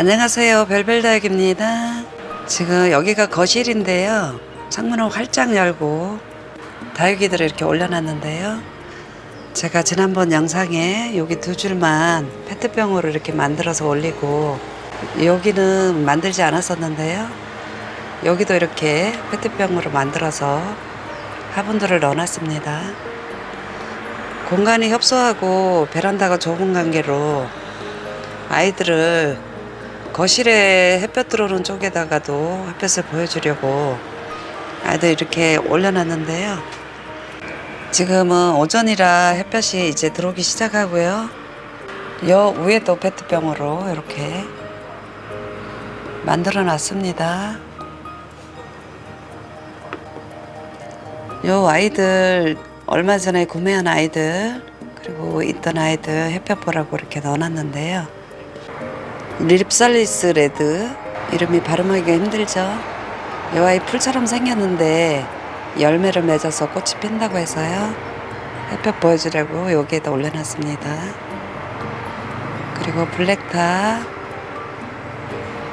안녕하세요. 별별다육입니다. 지금 여기가 거실인데요. 창문을 활짝 열고 다육이들을 이렇게 올려놨는데요. 제가 지난번 영상에 여기 두 줄만 페트병으로 이렇게 만들어서 올리고 여기는 만들지 않았었는데요. 여기도 이렇게 페트병으로 만들어서 화분들을 넣어놨습니다. 공간이 협소하고 베란다가 좁은 관계로 아이들을 거실에 햇볕 들어오는 쪽에다가도 햇볕을 보여주려고 아이들 이렇게 올려놨는데요. 지금은 오전이라 햇볕이 이제 들어오기 시작하고요. 여 위에도 페트병으로 이렇게 만들어 놨습니다. 요 아이들 얼마 전에 구매한 아이들 그리고 있던 아이들 햇볕 보라고 이렇게 넣어놨는데요. 립살리스 레드 이름이 발음하기가 힘들죠. 이 아이 풀처럼 생겼는데 열매를 맺어서 꽃이 핀다고 해서요. 햇볕 보여주려고 여기에다 올려놨습니다. 그리고 블랙타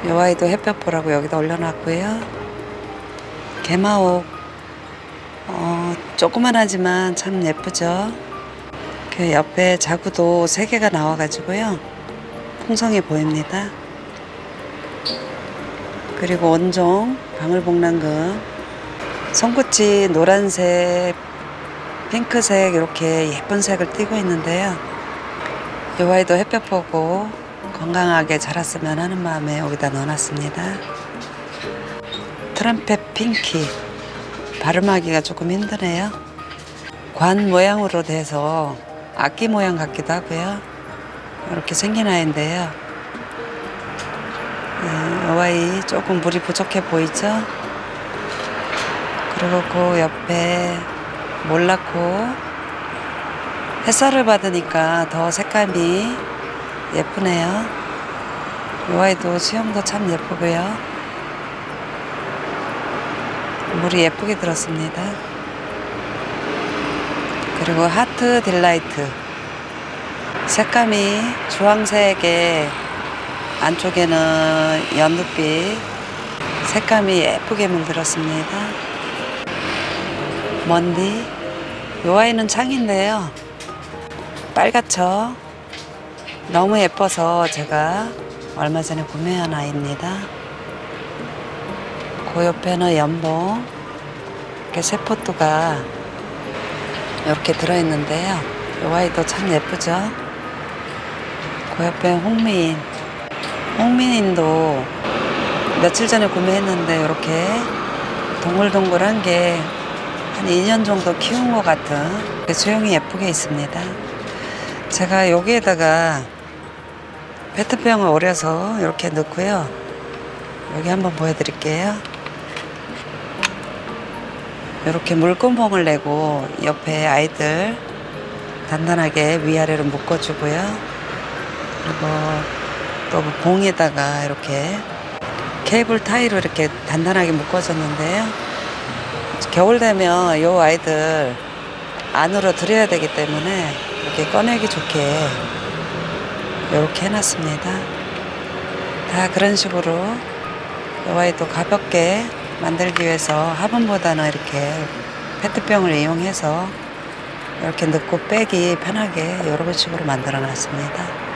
이 아이도 햇볕 보라고 여기다 올려놨고요. 개마옥 어, 조그만하지만 참 예쁘죠. 그 옆에 자구도 세 개가 나와가지고요. 풍성해 보입니다. 그리고 원종 방울복랑금 손끝이 노란색, 핑크색 이렇게 예쁜 색을 띠고 있는데요. 이 아이도 햇볕 보고 건강하게 자랐으면 하는 마음에 여기다 넣어놨습니다. 트럼펫 핑키 발음하기가 조금 힘드네요. 관 모양으로 돼서 악기 모양 같기도 하고요. 이렇게 생긴 아이인데요. 네, 이 아이 조금 물이 부족해 보이죠? 그리고 그 옆에 몰라코 햇살을 받으니까 더 색감이 예쁘네요. 이 아이도 수영도 참 예쁘고요. 물이 예쁘게 들었습니다. 그리고 하트 딜라이트 색감이 주황색에 안쪽에는 연두빛 색감이 예쁘게 물들었습니다. 먼디 이 아이는 창인데요. 빨갛죠? 너무 예뻐서 제가 얼마 전에 구매한 아이입니다. 그 옆에는 연봉 이렇게 세포트가 이렇게 들어있는데요. 이 아이도 참 예쁘죠? 그 옆에 홍민 홍민인도 며칠 전에 구매했는데 이렇게 동글동글한 게 한 2년 정도 키운 것 같은 그 수영이 예쁘게 있습니다. 제가 여기에다가 페트병을 오려서 이렇게 넣고요. 여기 한번 보여드릴게요. 이렇게 물구멍을 내고 옆에 아이들 단단하게 위아래로 묶어주고요. 그리고 또 봉에다가 이렇게 케이블 타이로 이렇게 단단하게 묶어줬는데요. 겨울 되면 이 아이들 안으로 들여야 되기 때문에 이렇게 꺼내기 좋게 이렇게 해놨습니다. 다 그런 식으로 이 아이도 가볍게 만들기 위해서 화분보다는 이렇게 페트병을 이용해서 이렇게 넣고 빼기 편하게 이런 식으로 만들어 놨습니다.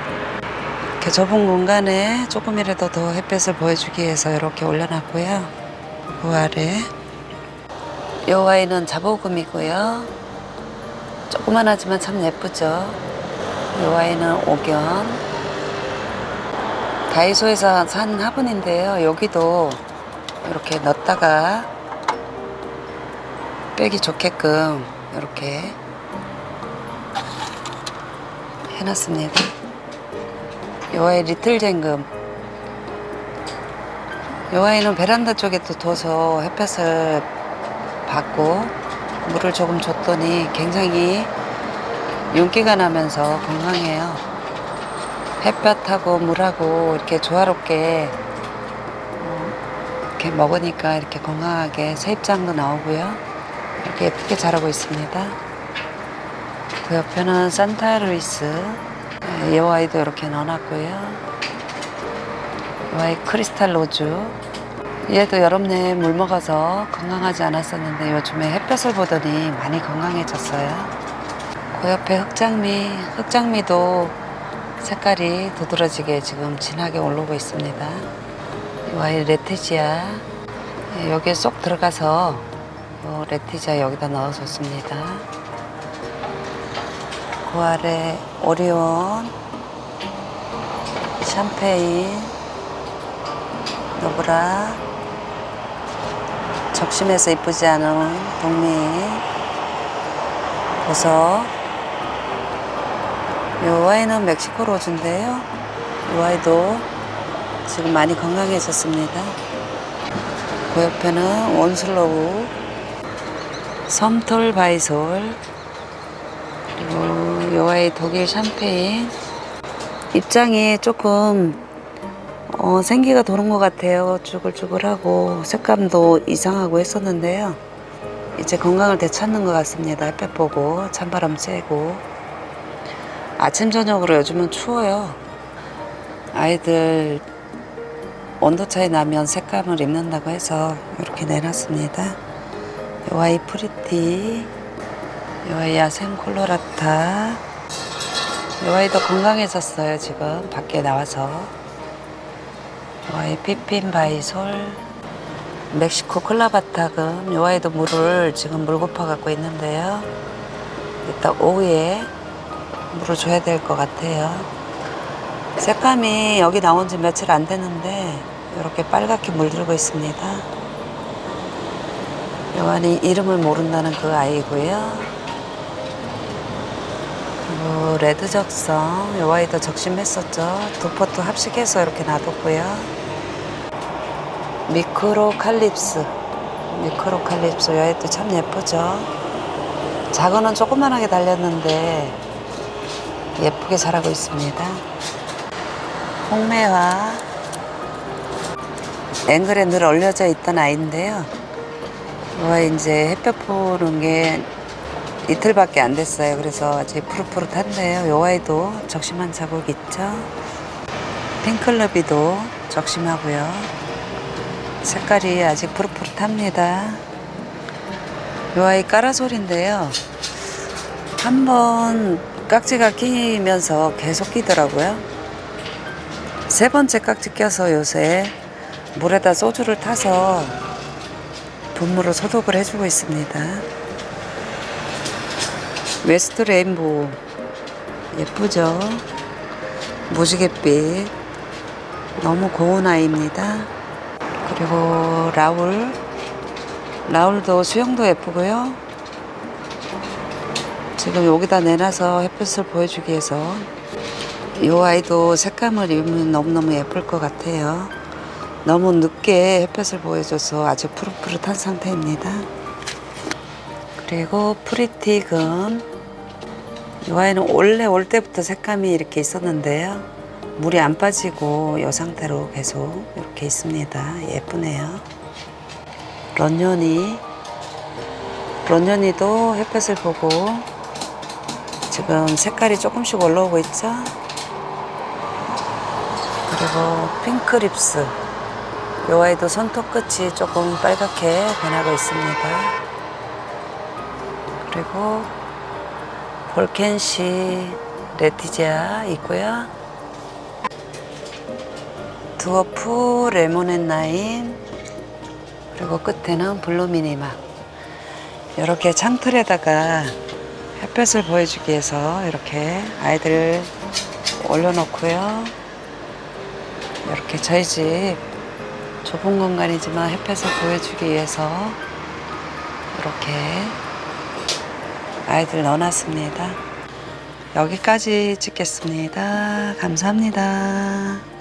이렇게 좁은 공간에 조금이라도 더 햇볕을 보여주기 위해서 이렇게 올려놨고요. 그 아래 이 아이는 자보금이고요. 조그만 하지만 참 예쁘죠. 이 아이는 옥연. 다이소에서 산 화분인데요. 여기도 이렇게 넣었다가 빼기 좋게끔 이렇게 해놨습니다. 요 아이 리틀 쟁금. 요 아이는 베란다 쪽에 또 둬서 햇볕을 받고 물을 조금 줬더니 굉장히 윤기가 나면서 건강해요. 햇볕하고 물하고 이렇게 조화롭게 이렇게 먹으니까 이렇게 건강하게 세입장도 나오고요. 이렇게 예쁘게 자라고 있습니다. 그 옆에는 산타루이스 이 아이도 이렇게 넣어놨고요. 와이 크리스탈 로즈. 얘도 여름 내에 물 먹어서 건강하지 않았었는데 요즘에 햇볕을 보더니 많이 건강해졌어요. 그 옆에 흑장미, 흑장미도 색깔이 두드러지게 지금 진하게 오르고 있습니다. 이 와이 레티지아 예, 여기에 쏙 들어가서 요 레티지아 여기다 넣어줬습니다. 그 아래 오리온, 샴페인, 노브라, 적심해서 이쁘지 않은 동미, 보석. 이 와인은 멕시코 로즈인데요. 이 와인도 지금 많이 건강해졌습니다. 그 옆에는 원슬로우, 섬톨 바이솔, 그리고 이 와인 독일 샴페인. 입장이 조금 어, 생기가 도는 것 같아요. 쭈글쭈글하고 색감도 이상하고 했었는데요. 이제 건강을 되찾는 것 같습니다. 햇볕 보고 찬바람 쐬고 아침 저녁으로 요즘은 추워요. 아이들 온도 차이 나면 색감을 입는다고 해서 이렇게 내놨습니다. 요아이 프리티, 요아이 야생 콜로라타, 요아이도 건강해졌어요. 지금 밖에 나와서. 요아이 피핀 바이솔, 멕시코 클라바타금 요아이도 물을 지금 물 고파 갖고 있는데요. 이따 오후에 물을 줘야 될 것 같아요. 색감이 여기 나온 지 며칠 안 됐는데 이렇게 빨갛게 물들고 있습니다. 요한이 이름을 모른다는 그 아이고요. 그리고 레드 적성 요 아이도 적심했었죠. 두 포트 합식해서 이렇게 놔뒀고요. 미크로 칼립스 미크로 칼립스 요 아이도 참 예쁘죠. 작은은 조그만하게 달렸는데 예쁘게 자라고 있습니다. 홍매화 앵글에 늘 올려져 있던 아이인데요. 와 이제 햇볕 보는 게 이틀밖에 안 됐어요. 그래서 아직 푸릇푸릇한데요. 요 아이도 적심한 자국 있죠. 핑클럽이도 적심하고요. 색깔이 아직 푸릇푸릇합니다. 요 아이 까라솔인데요. 한번 깍지가 끼면서 계속 끼더라고요. 세 번째 깍지 껴서 요새 물에다 소주를 타서 분무로 소독을 해주고 있습니다. 웨스트 레인보우 예쁘죠? 무지갯빛 너무 고운 아이입니다. 그리고 라울 라울도 수영도 예쁘고요. 지금 여기다 내놔서 햇볕을 보여주기 위해서 이 아이도 색감을 입으면 너무너무 예쁠 것 같아요. 너무 늦게 햇볕을 보여줘서 아주 푸릇푸릇한 상태입니다. 그리고 프리티금 이 아이는 원래 올 때부터 색감이 이렇게 있었는데요. 물이 안 빠지고 이 상태로 계속 이렇게 있습니다. 예쁘네요. 런년이 런년이도 햇볕을 보고 지금 색깔이 조금씩 올라오고 있죠. 그리고 핑크 립스 요 아이도 손톱 끝이 조금 빨갛게 변하고 있습니다. 그리고 볼켄시 레티지아 있고요. 두어프 레모넨나임 그리고 끝에는 블루미니 막 이렇게 창틀에다가 햇볕을 보여주기 위해서 이렇게 아이들을 올려놓고요. 이렇게 저희 집 좁은 공간이지만 햇볕을 보여주기 위해서 이렇게 아이들 넣어놨습니다. 여기까지 찍겠습니다. 감사합니다.